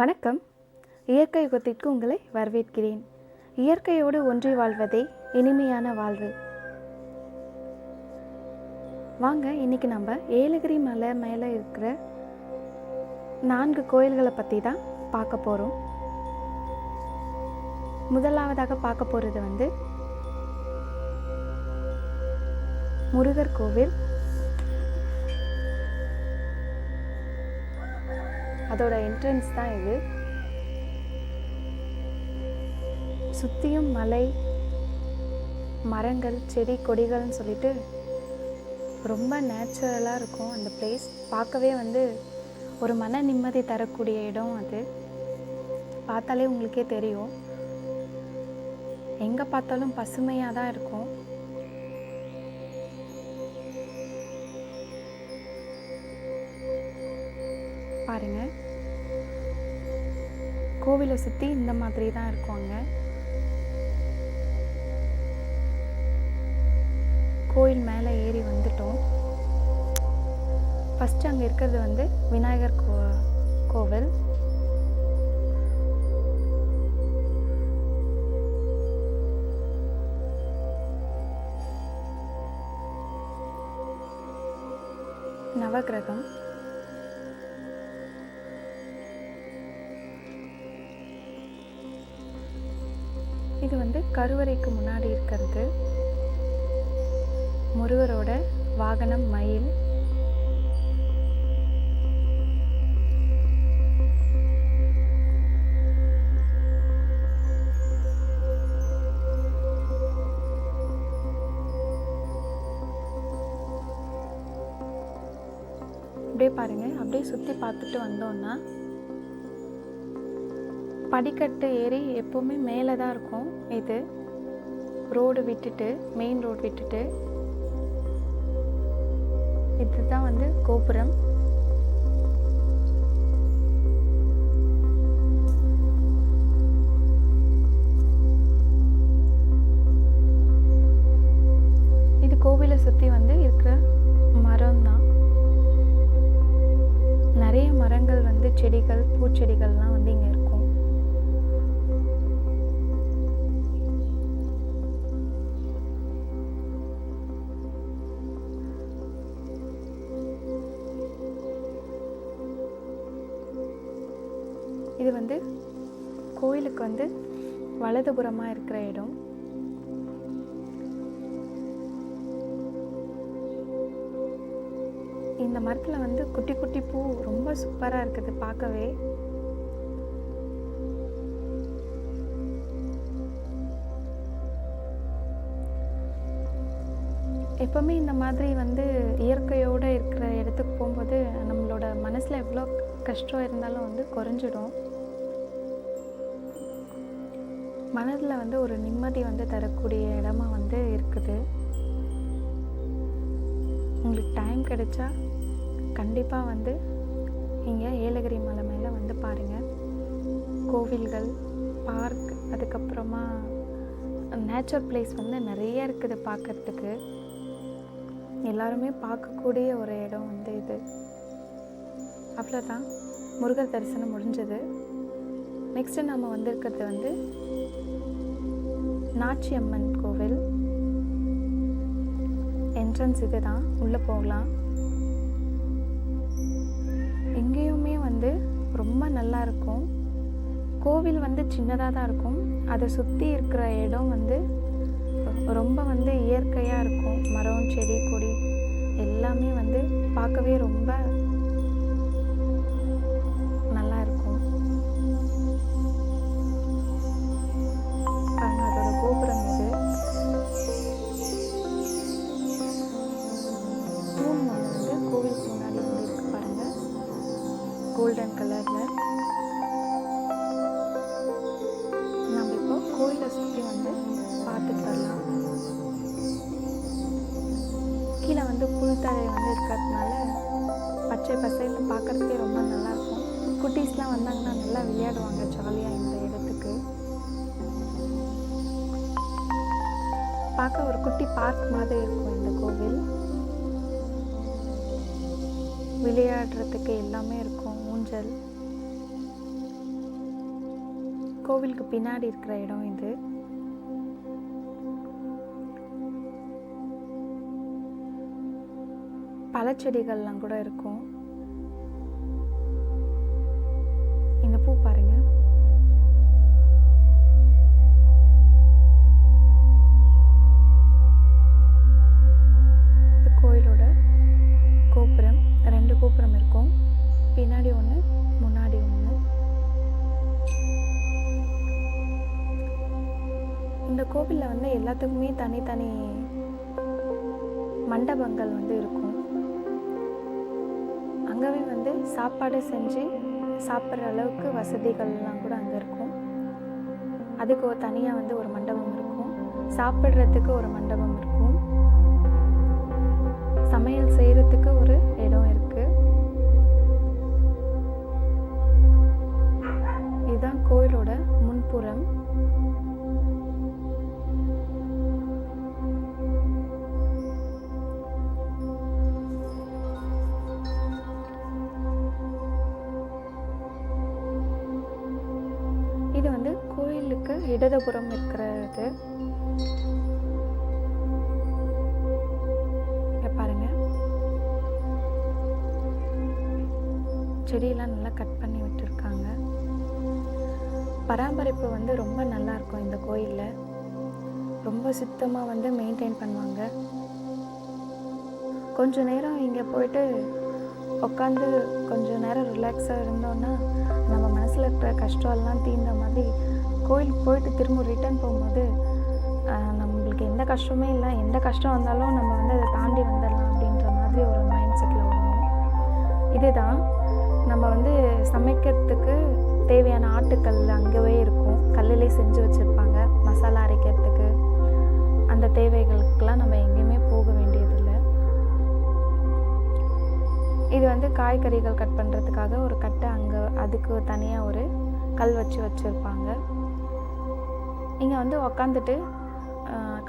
வணக்கம். இயற்கை யுகத்திற்கு உங்களை வரவேற்கிறேன். இயற்கையோடு ஒன்றி வாழ்வதே இனிமையான வாழ்வு. வாங்க இன்னைக்கு நம்ம ஏலகிரி மலை மேலே இருக்கிற நான்கு கோயில்களை பற்றி தான் பார்க்க போகிறோம் முதலாவதாக பார்க்க போகிறது வந்து முருகர் கோவில். அதோட என்ட்ரன்ஸ் தான் இது. சுற்றியும் மலை மரங்கள் செடி கொடிகள்னு சொல்லிட்டு ரொம்ப நேச்சுரலாக இருக்கும் அந்த பிளேஸ் பார்க்கவே வந்து ஒரு மன நிம்மதி தரக்கூடிய இடம் அது. பார்த்தாலே உங்களுக்கே தெரியும். எங்கே பார்த்தாலும் பசுமையாக தான் இருக்கும். கோவிலை சுற்றி இந்த மாதிரி தான் இருக்கும் அங்கே. கோயில் மேலே ஏறி வந்துட்டோம். ஃபஸ்ட்டு அங்கே இருக்கிறது வந்து விநாயகர் கோ கோவில். நவகிரகம். வந்து கருவறைக்கு முன்னாடி இருக்கிறது. முருகரோட வாகனம் மயில். அப்படியே பாருங்க அப்படியே சுற்றி பார்த்துட்டு வந்தோன்னா படிக்கட்டு ஏறி எப்போவுமே மேலே தான் இருக்கும். இது ரோடு விட்டுட்டு மெயின் ரோடு விட்டுட்டு. இதுதான் வந்து கோபுரம். இது கோவிலை சுற்றி வந்து இருக்கிற மரம் தான் நிறைய மரங்கள் வந்து செடிகள் பூச்செடிகள்லாம் வந்து இங்கே இருக்கும். வலதுபுறமாக இருக்கிற இடம். இந்த மரத்தில் வந்து குட்டி குட்டி பூ ரொம்ப சூப்பராக இருக்குது பார்க்கவே. எப்போவுமே இந்த மாதிரி வந்து இயற்கையோடு இருக்கிற இடத்துக்கு போகும்போது நம்மளோட மனசில் எவ்வளோ கஷ்டம் இருந்தாலும் வந்து குறைஞ்சிடும். மனதில் வந்து ஒரு நிம்மதி வந்து தரக்கூடிய இடமா வந்து இருக்குது. உங்களுக்கு டைம் கிடைச்சா கண்டிப்பாக வந்து இங்கே ஏலகிரி மலை மேலே வந்து பாருங்கள் கோவில்கள் பார்க் அதுக்கப்புறமா நேச்சர் பிளேஸ் வந்து நிறைய இருக்குது பார்க்குறதுக்கு. எல்லாருமே பார்க்கக்கூடிய ஒரு இடம் வந்து இது. அவ்வளோதான் முருகர் தரிசனம் முடிஞ்சது. நெக்ஸ்ட்டு நம்ம வந்திருக்கிறது வந்து நாச்சியம்மன் கோவில். என்ட்ரன்ஸ் இது தான் உள்ளே போகலாம். எங்கேயுமே வந்து ரொம்ப நல்லா இருக்கும். கோவில் வந்து சின்னதாக தான் இருக்கும். அதை சுற்றி இருக்கிற இடம் வந்து ரொம்ப வந்து இயற்கையாக இருக்கும். மரம் செடி கொடி எல்லாமே வந்து பார்க்கவே ரொம்ப புல்தரை வந்து இருக்கிறதுனால பச்சை பசையில் பார்க்குறதுக்கே ரொம்ப நல்லாயிருக்கும். குட்டீஸ்லாம் வந்தாங்கன்னா நல்லா விளையாடுவாங்க ஜாலியாக இந்த இடத்துக்கு. பார்க்க ஒரு குட்டி பார்க் மாதிரி இருக்கும் இந்த கோவில். விளையாடுறதுக்கு எல்லாமே இருக்கும் ஊஞ்சல். கோவிலுக்கு பின்னாடி இருக்கிற இடம் இது. பழச்செடிகள்லாம் கூட இருக்கும். இந்த பூ பாருங்க. இந்த கோயிலோட கோபுரம் ரெண்டு கோபுரம் இருக்கும். பின்னாடி ஒன்று முன்னாடி ஒன்று இந்த கோவிலில் வந்து எல்லாத்துக்குமே தனித்தனி மண்டபங்கள் வந்து இருக்கும். அங்கவே வந்து சாப்பாடு செஞ்சு சாப்பிட்ற அளவுக்கு வசதிகள்லாம் கூட அங்கே இருக்கும். அதுக்கு ஒரு தனியாக வந்து ஒரு மண்டபம் இருக்கும். சாப்பிட்றதுக்கு ஒரு மண்டபம் இருக்கும். சமையல் செய்கிறதுக்கு ஒரு இடம் இருக்குது இதுதான் கோயிலோட முன்புறம். இது வந்து கோயிலுக்கு இடதுபுறம் இருக்கிறது. பாருங்க. செடியெல்லாம் நல்லா கட் பண்ணி விட்டுருக்காங்க. பராமரிப்பு வந்து ரொம்ப நல்லா இருக்கும் இந்த கோயிலில். ரொம்ப சுத்தமாக வந்து மெயின்டைன் பண்ணுவாங்க. கொஞ்ச நேரம் இங்கே போயிட்டு உட்காந்து கொஞ்ச நேரம் ரிலாக்ஸாக இருந்தோன்னா நம்ம மனசில் இருக்கிற கஷ்டம் எல்லாம் தீர்ந்த மாதிரி கோயிலுக்கு போயிட்டு திரும்ப ரிட்டர்ன் போகும்போது நம்மளுக்கு எந்த கஷ்டமே இல்லை. எந்த கஷ்டம் வந்தாலும் நம்ம வந்து அதை தாண்டி வந்துடலாம் அப்படின்ற மாதிரி ஒரு மைண்ட் செட்டில் வரணும் இதுதான். நம்ம வந்து சமைக்கிறதுக்கு தேவையான ஆட்டுக்கல் அங்கேவே இருக்கும். கல்லிலே செஞ்சு வச்சுருப்பாங்க. மசாலா அரைக்கிறதுக்கு. அந்த தேவைகளுக்கெல்லாம் நம்ம எங்கேயுமே போக வேண்டியது இது வந்து காய்கறிகள் கட் பண்ணுறதுக்காக ஒரு கட்டை அங்கே அதுக்கு தனியாக ஒரு கல் வச்சு வச்சுருப்பாங்க. இங்கே வந்து உக்காந்துட்டு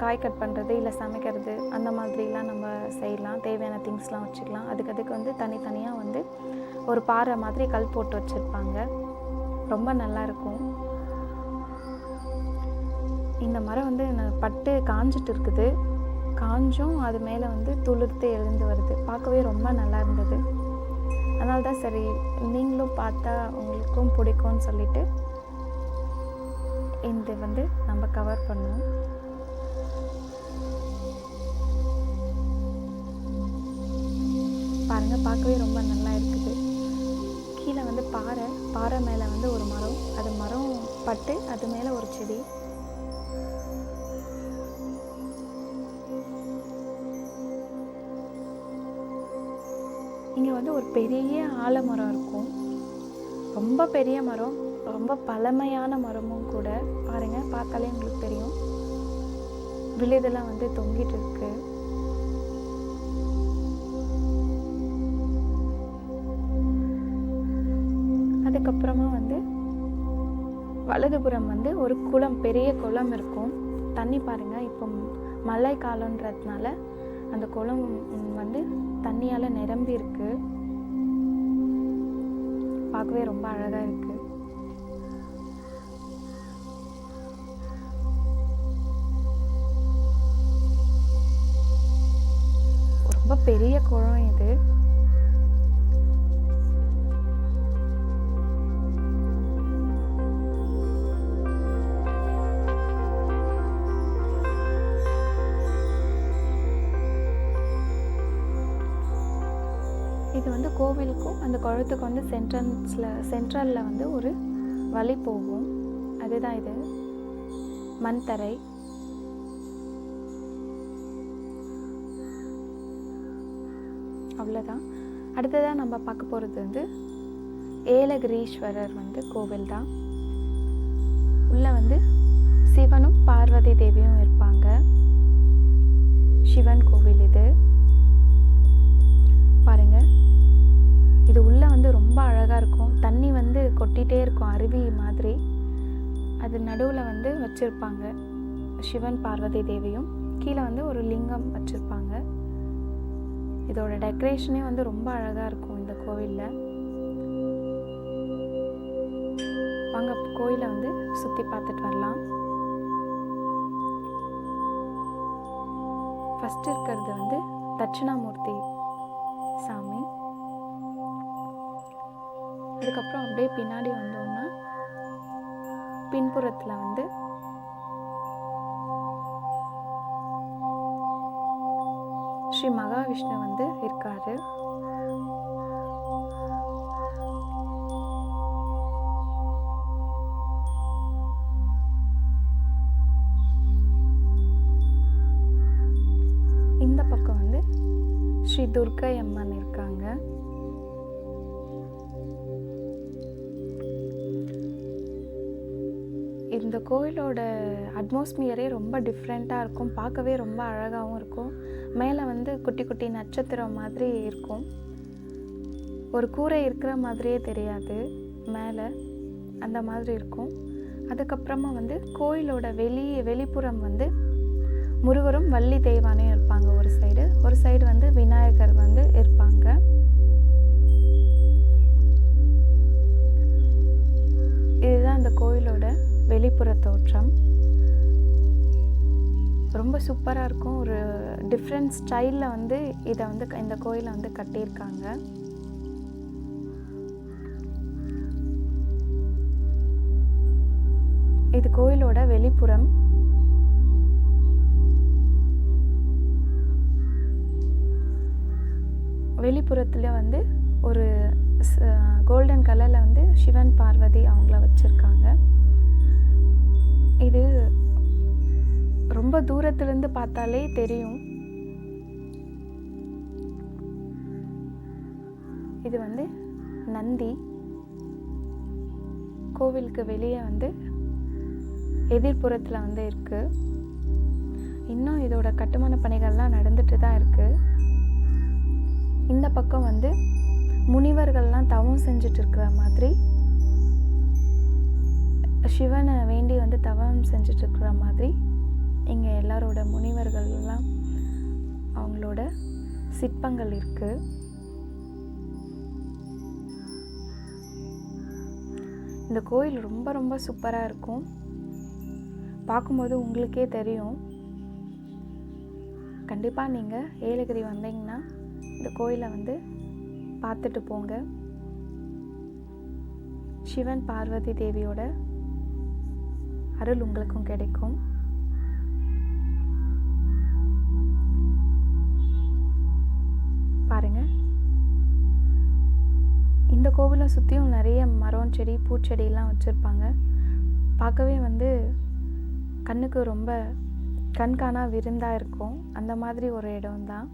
காய் கட் பண்ணுறது இல்லை சமைக்கிறது அந்த மாதிரிலாம் நம்ம செய்யலாம். தேவையான திங்ஸ்லாம் வச்சுக்கலாம். அதுக்கு அதுக்கு வந்து தனித்தனியாக வந்து ஒரு பாறை மாதிரி கல் போட்டு வச்சுருப்பாங்க. ரொம்ப நல்லாயிருக்கும் இந்த மரம் வந்து பட்டு காஞ்சிட்டு இருக்குது. காஞ்சும் அது மேலே வந்து துளிர்த்து எழுந்து வருது. பார்க்கவே ரொம்ப நல்லா இருந்தது. அதனால தான் சரி நீங்களும் பார்த்தா உங்களுக்கும் பிடிக்கும்னு சொல்லிட்டு இந்த வந்து நம்ம கவர் பண்ணோம். பாருங்க பார்க்கவே ரொம்ப நல்லா இருக்குது. கீழே வந்து பாறை பாறை மேலே வந்து ஒரு மரம். அது மரம் பட்டு அது மேலே ஒரு செடி. ஒரு பெரிய ஆலமரம் இருக்கும். ரொம்ப பெரிய மரம் ரொம்ப பழமையான மரமும் கூட. பாருங்க பார்த்தாலே உங்களுக்கு தெரியும். விழுதெல்லாம் வந்து தொங்கிட்டு இருக்கு. அதுக்கப்புறமா வந்து வலதுபுறம் வந்து ஒரு குளம் பெரிய குளம் இருக்கும். தண்ணி பாருங்க இப்போ மழை காலன்றதுனால அந்த குளம் வந்து தண்ணியால் நிரம்பி இருக்குது பார்க்கவே ரொம்ப அழகாக இருக்குது ரொம்ப பெரிய குளம் இது. இது வந்து கோவிலுக்கும் அந்த குளத்துக்கு வந்து சென்ட்ரன்ஸில் சென்ட்ரலில் வந்து ஒரு வழி போகும். அதுதான் இது. மண் தரை அவ்வளோதான் அடுத்ததாக நம்ம பார்க்க போகிறது வந்து ஏலகிரீஸ்வரர் வந்து கோவில் தான் உள்ளே வந்து சிவனும் பார்வதி தேவியும் இருப்பாங்க. சிவன் கோவில் இது. பாருங்கள் இது உள்ளே வந்து ரொம்ப அழகாக இருக்கும். தண்ணி வந்து கொட்டிகிட்டே இருக்கும் அருவி மாதிரி. அது நடுவில் வந்து வச்சுருப்பாங்க. சிவன் பார்வதி தேவியும். கீழே வந்து ஒரு லிங்கம் வச்சுருப்பாங்க. இதோட டெக்கரேஷனே வந்து ரொம்ப அழகாக இருக்கும் இந்த கோவிலில். வாங்க கோயிலை வந்து சுற்றி பார்த்துட்டு வரலாம். ஃபஸ்ட் இருக்கிறது வந்து தட்சிணாமூர்த்தி சாமி. அதுக்கப்புறம் அப்படியே பின்னாடி வந்தோம்னா பின்புறத்தில் வந்து ஸ்ரீ மகாவிஷ்ணு வந்து இருக்காரு. இந்த கோயிலோட அட்மாஸ்பியரே ரொம்ப டிஃப்ரெண்ட்டாக இருக்கும். பார்க்கவே ரொம்ப அழகாகவும் இருக்கும். மேலே வந்து குட்டி குட்டி நட்சத்திரம் மாதிரி இருக்கும். ஒரு கூரை இருக்கிற மாதிரியே தெரியாது. மேலே அந்த மாதிரி இருக்கும். அதுக்கப்புறமா வந்து கோயிலோட வெளி வெளிப்புறம் வந்து முருகரும் வள்ளி தெய்வானையும் இருப்பாங்க. ஒரு சைடு ஒரு சைடு வந்து விநாயகர் ரொம்ப சூப்பராக இருக்கும். ஒரு டிஃப்ரெண்ட் ஸ்டைலில் வந்து இதை வந்து இந்த கோயிலை வந்து கட்டியிருக்காங்க. இது கோயிலோட வெளிப்புறம். வெளிப்புறத்தில் வந்து ஒரு கோல்டன் கலரில் வந்து சிவன் பார்வதி அவங்கள வச்சுருக்காங்க. தூரத்துலேருந்து பார்த்தாலே தெரியும். இது வந்து நந்தி. கோவிலுக்கு வெளியே வந்து எதிர்ப்புறத்தில் வந்து இருக்குது இன்னும் இதோட கட்டுமான பணிகள்லாம் நடந்துட்டு தான் இருக்குது இந்த பக்கம் வந்து முனிவர்கள்லாம் தவம் செஞ்சுட்டு இருக்கிற மாதிரி சிவனை வேண்டி வந்து தவம் செஞ்சுட்டு இருக்கிற மாதிரி இங்கே எல்லாரோட முனிவர்கள்லாம் அவங்களோட சிற்பங்கள் இருக்குது இந்த கோயில் ரொம்ப ரொம்ப சூப்பராக இருக்கும். பார்க்கும்போது உங்களுக்கே தெரியும். கண்டிப்பாக நீங்கள் ஏலகிரி வந்தீங்கன்னா இந்த கோயிலை வந்து பார்த்துட்டு போங்க. சிவன் பார்வதி தேவியோட அருள் உங்களுக்கும் கிடைக்கும். இந்த சுற்றியும் நிறைய மரம் செடி பூச்செடிலாம் வச்சுருப்பாங்க. பார்க்கவே வந்து கண்ணுக்கு ரொம்ப கண்காணா விருந்தாக இருக்கும். அந்த மாதிரி ஒரு இடம் தான்